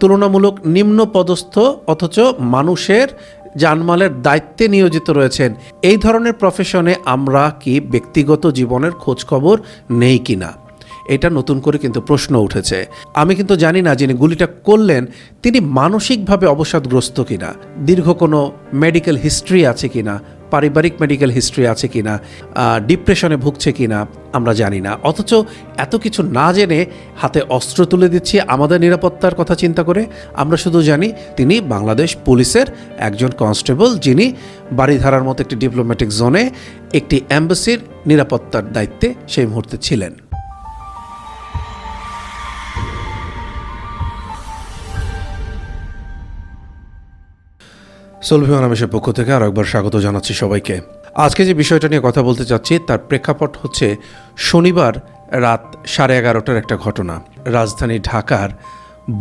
তুলনামূলক নিম্ন পদস্থ, অথচ মানুষের জানমালের দায়িত্বে নিয়োজিত রয়েছেন। এই ধরনের প্রফেশনে আমরা কি ব্যক্তিগত জীবনের খোঁজখবর নেই কিনা? এটা নতুন করে কিন্তু প্রশ্ন উঠেছে। আমি কিন্তু জানি না যিনি গুলিটা করলেন, তিনি মানসিকভাবে অবসাদগ্রস্ত কিনা? দীর্ঘ কোনো মেডিকেল হিস্ট্রি আছে কিনা? পারিবারিক মেডিকেল হিস্ট্রি আছে কি না ডিপ্রেশনে ভুগছে কি না আমরা জানি না। অথচ এত কিছু না জেনে হাতে অস্ত্র তুলে দিচ্ছি আমাদের নিরাপত্তার কথা চিন্তা করে, আমরা শুধু জানি তিনি বাংলাদেশ পুলিশের একজন কনস্টেবল যিনি বাড়িধারার মতো একটি ডিপ্লোম্যাটিক জোনে একটি অ্যাম্বাসির নিরাপত্তার দায়িত্বে সেই মুহূর্তে ছিলেন। সলভি অনামেশের পক্ষ থেকে আরও একবার স্বাগত জানাচ্ছি সবাইকে। আজকে যে বিষয়টা নিয়ে কথা বলতে চাচ্ছি, তার প্রেক্ষাপট হচ্ছে শনিবার রাত সাড়ে এগারোটার একটা ঘটনা। রাজধানী ঢাকার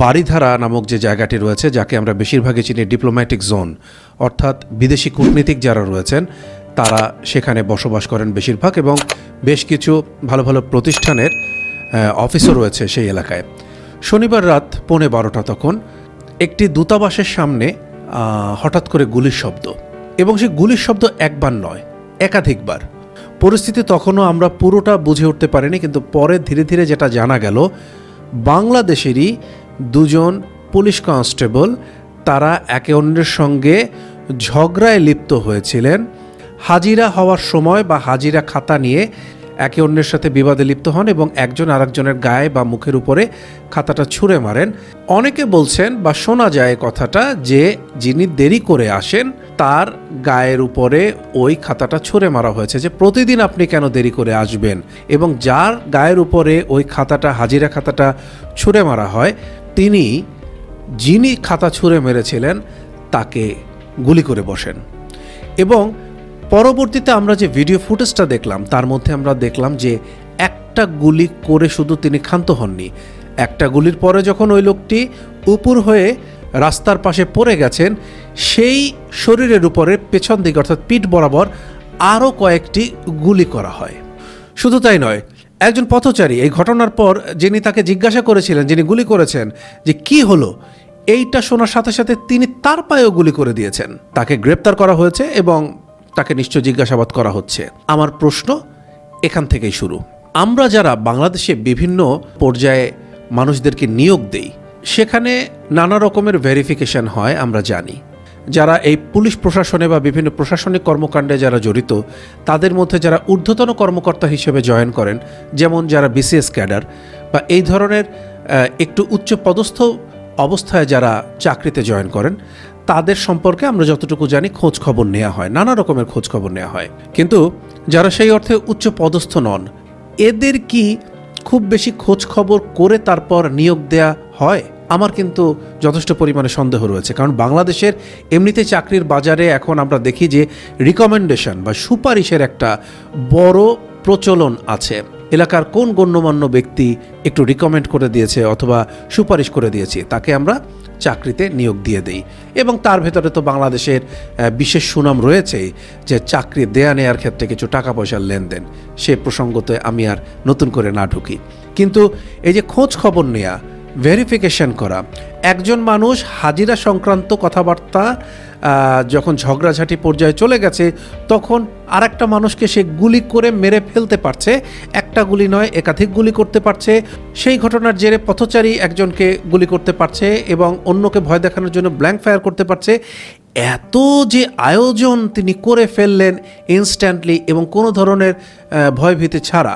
বাড়িধারা নামক যে জায়গাটি রয়েছে, যাকে আমরা বেশিরভাগই চিনি ডিপ্লোম্যাটিক জোন অর্থাৎ বিদেশি কূটনীতিক যারা রয়েছেন, তারা সেখানে বসবাস করেন বেশিরভাগ এবং বেশ কিছু ভালো ভালো প্রতিষ্ঠানের অফিসও রয়েছে সেই এলাকায়। শনিবার রাত পৌনে বারোটা তখন একটি দূতাবাসের সামনে হঠাৎ করে গুলির শব্দ। এবং সেই গুলির শব্দ একবার নয়, একাধিকবার। পরিস্থিতি তখনও আমরা পুরোটা বুঝে উঠতে পারিনি, কিন্তু পরে ধীরে ধীরে যেটা জানা গেল, বাংলাদেশেরই দুজন পুলিশ কনস্টেবল তারা একে অন্যের সঙ্গে ঝগড়ায় লিপ্ত হয়েছিলেন। হাজিরা হওয়ার সময় বা হাজিরা খাতা নিয়ে একে অন্যের সাথে বিবাদে লিপ্ত হন এবং একজন আরেকজনের গায়ে বা মুখের উপরে খাতাটা ছুঁড়ে মারেন। অনেকে বলছেন, বা শোনা যায় কথাটা যে যিনি দেরি করে আসেন, তার গায়ের উপরে ওই খাতাটা ছুঁড়ে মারা হয়েছে যে প্রতিদিন আপনি কেন দেরি করে আসবেন? এবং যার গায়ের উপরে ওই খাতাটা, হাজিরা খাতাটা ছুঁড়ে মারা হয়, তিনি যিনি খাতা ছুঁড়ে মেরেছিলেন, তাকে গুলি করে বসেন। এবং পরবর্তীতে আমরা যে ভিডিও ফুটেজটা দেখলাম, তার মধ্যে আমরা দেখলাম যে একটা গুলি করে শুধু তিনি ক্ষান্ত হননি। একটা গুলির পরে যখন ওই লোকটি উপর হয়ে রাস্তার পাশে পড়ে গেছেন, সেই শরীরের উপরে পেছন দিকে, অর্থাৎ পিঠ বরাবর আরও কয়েকটি গুলি করা হয়। শুধু তাই নয়, একজন পথচারী এই ঘটনার পর যিনি তাকে জিজ্ঞাসা করেছিলেন, যিনি গুলি করেছেন, যে কি হলো? এইটা শোনার সাথে সাথে তিনি তার পায়েও গুলি করে দিয়েছেন। তাকে গ্রেপ্তার করা হয়েছে এবং তাকে নিশ্চয় জিজ্ঞাসাবাদ করা হচ্ছে। আমার প্রশ্ন এখান থেকেই শুরু। আমরা যারা বাংলাদেশে বিভিন্ন পর্যায়ে মানুষদেরকে নিয়োগ দেই, সেখানে নানা রকমের ভেরিফিকেশন হয়, আমরা জানি। যারা এই পুলিশ প্রশাসনে বা বিভিন্ন প্রশাসনিক কর্মকাণ্ডে যারা জড়িত, তাদের মধ্যে যারা ঊর্ধ্বতন কর্মকর্তা হিসেবে জয়েন করেন, যেমন যারা বিসিএস ক্যাডার বা এই ধরনের একটু উচ্চ পদস্থ অবস্থায় যারা চাকরিতে জয়েন করেন, তাদের সম্পর্কে আমরা যতটুকু জানি খোঁজ খবর নেওয়া হয়, নানা রকমের খোঁজ খবর নেওয়া হয়। কিন্তু যারা সেই অর্থে উচ্চ পদস্থ নন, এদের কি খুব বেশি খোঁজ খবর করে তারপর নিয়োগ দেয়া হয়? আমার কিন্তু যথেষ্ট পরিমাণে সন্দেহ রয়েছে। কারণ বাংলাদেশের এমনিতে চাকরির বাজারে এখন আমরা দেখি যে রিকমেন্ডেশন বা সুপারিশের একটা বড় প্রচলন আছে। এলাকার কোন গণ্যমান্য ব্যক্তি একটু রিকমেন্ড করে দিয়েছে অথবা সুপারিশ করে দিয়েছে, তাকে আমরা চাকরিতে নিয়োগ দিয়ে দেই। এবং তার ভেতরে তো বাংলাদেশের বিশেষ সুনাম রয়েছে যে চাকরি দেয়া নেয়ার ক্ষেত্রে কিছু টাকা পয়সার লেনদেন। সে প্রসঙ্গতে আমি আর নতুন করে না ঢুকি। কিন্তু এই যে খোঁজ খবর নেয়া ভেরিফিকেশন করা। একজন মানুষ হাজিরা সংক্রান্ত কথাবার্তা যখন ঝগড়াঝাটি পর্যায়ে চলে গেছে, তখন আর একটা মানুষকে সে গুলি করে মেরে ফেলতে পারছে। একটা গুলি নয়, একাধিক গুলি করতে পারছে। সেই ঘটনার জেরে পথচারী একজনকে গুলি করতে পারছে এবং অন্যকে ভয় দেখানোর জন্য ব্ল্যাঙ্ক ফায়ার করতে পারছে। এত যে আয়োজন তিনি করে ফেললেন ইনস্ট্যান্টলি এবং কোনো ধরনের ভয়ভীতি ছাড়া।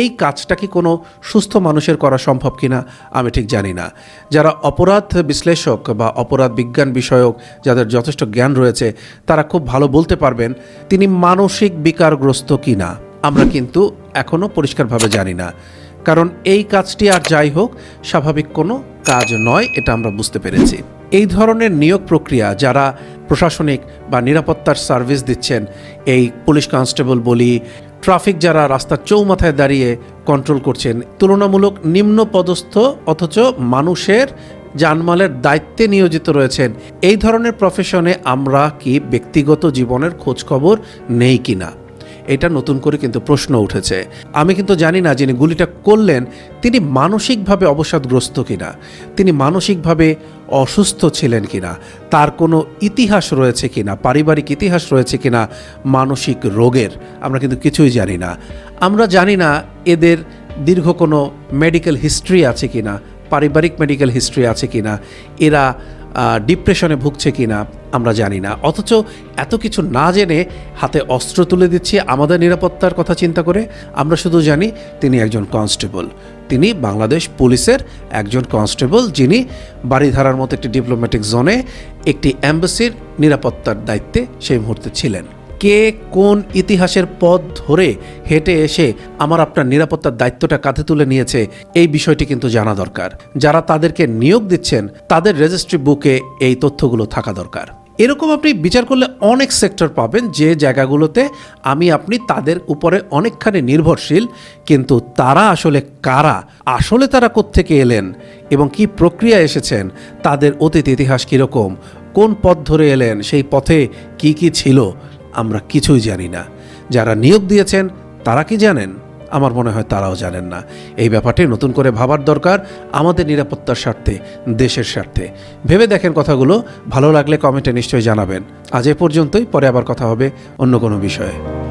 এই কাজটা কি কোনো সুস্থ মানুষের করা সম্ভব কিনা, আমি ঠিক জানি না। যারা অপরাধ বিশ্লেষক বা অপরাধ বিজ্ঞান বিষয়ক যাদের যথেষ্ট জ্ঞান রয়েছে, তারা খুব ভালো বলতে পারবেন তিনি মানসিক বিকারগ্রস্ত কিনা। আমরা কিন্তু এখনও পরিষ্কারভাবে জানি না। কারণ এই কাজটি আর যাই হোক, স্বাভাবিক কোনো কাজ নয়, এটা আমরা বুঝতে পেরেছি। এই ধরনের নিয়োগ প্রক্রিয়া যারা প্রশাসনিক বা নিরাপত্তার সার্ভিস দিচ্ছেন, এই পুলিশ কনস্টেবল বলি ট্রাফিক যারা রাস্তার চৌমাথায় দাঁড়িয়ে কন্ট্রোল করছেন, তুলনামূলক নিম্ন পদস্থ অথচ মানুষের জানমালের দায়িত্বে নিয়োজিত রয়েছেন। এই ধরনের প্রফেশনে আমরা কি ব্যক্তিগত জীবনের খোঁজখবর নেই কিনা? এটা নতুন করে কিন্তু প্রশ্ন উঠেছে। আমি কিন্তু জানি না যিনি গুলিটা করলেন, তিনি মানসিকভাবে অবসাদগ্রস্ত কিনা, তিনি মানসিকভাবে অসুস্থ ছিলেন কিনা, তার কোনো ইতিহাস রয়েছে কিনা, পারিবারিক ইতিহাস রয়েছে কিনা, মানসিক রোগের আমরা কিন্তু কিছুই জানি না। আমরা জানি না এদের দীর্ঘ কোনো মেডিকেল হিস্ট্রি আছে কিনা, পারিবারিক মেডিকেল হিস্ট্রি আছে কিনা, এরা ডিপ্রেশনে ভুগছে কি না আমরা জানি না। অথচ এত কিছু না জেনে হাতে অস্ত্র তুলে দিচ্ছে আমাদের নিরাপত্তার কথা চিন্তা করে, আমরা শুধু জানি তিনি একজন কনস্টেবল তিনি বাংলাদেশ পুলিশের একজন কনস্টেবল যিনি বাড়িধারার মতো একটি ডিপ্লোম্যাটিক জোনে একটি অ্যাম্বাসির নিরাপত্তার দায়িত্বে সেই মুহূর্তে ছিলেন। কে কোন ইতিহাসের পথ ধরে হেঁটে এসে আমার আপনার নিরাপত্তার দায়িত্বটা কাঁধে তুলে নিয়েছে, এই বিষয়টি কিন্তু জানা দরকার। যারা তাদেরকে নিয়োগ দিচ্ছেন, তাদের রেজিস্ট্রি বুকে এই তথ্যগুলো থাকা দরকার। এরকম আপনি বিচার করলে অনেক সেক্টর পাবেন, যে জায়গাগুলোতে আমি, আপনি তাদের উপরে অনেকখানি নির্ভরশীল, কিন্তু তারা আসলে কারা, আসলে তারা কোত্থেকে এলেন এবং কি প্রক্রিয়া এসেছেন, তাদের অতীত ইতিহাস কীরকম, কোন পথ ধরে এলেন, সেই পথে কি কি ছিল আমরা কিছুই জানি না। যারা নিয়োগ দিয়েছেন, তারা কি জানেন? আমার মনে হয় তারাও জানেন না। এই ব্যাপারটি নতুন করে ভাবার দরকার আমাদের নিরাপত্তার স্বার্থে, দেশের স্বার্থে। ভেবে দেখেন কথাগুলো, ভালো লাগলে কমেন্টে নিশ্চয়ই জানাবেন। আজ এ পর্যন্তই, পরে আবার কথা হবে অন্য কোনো বিষয়ে।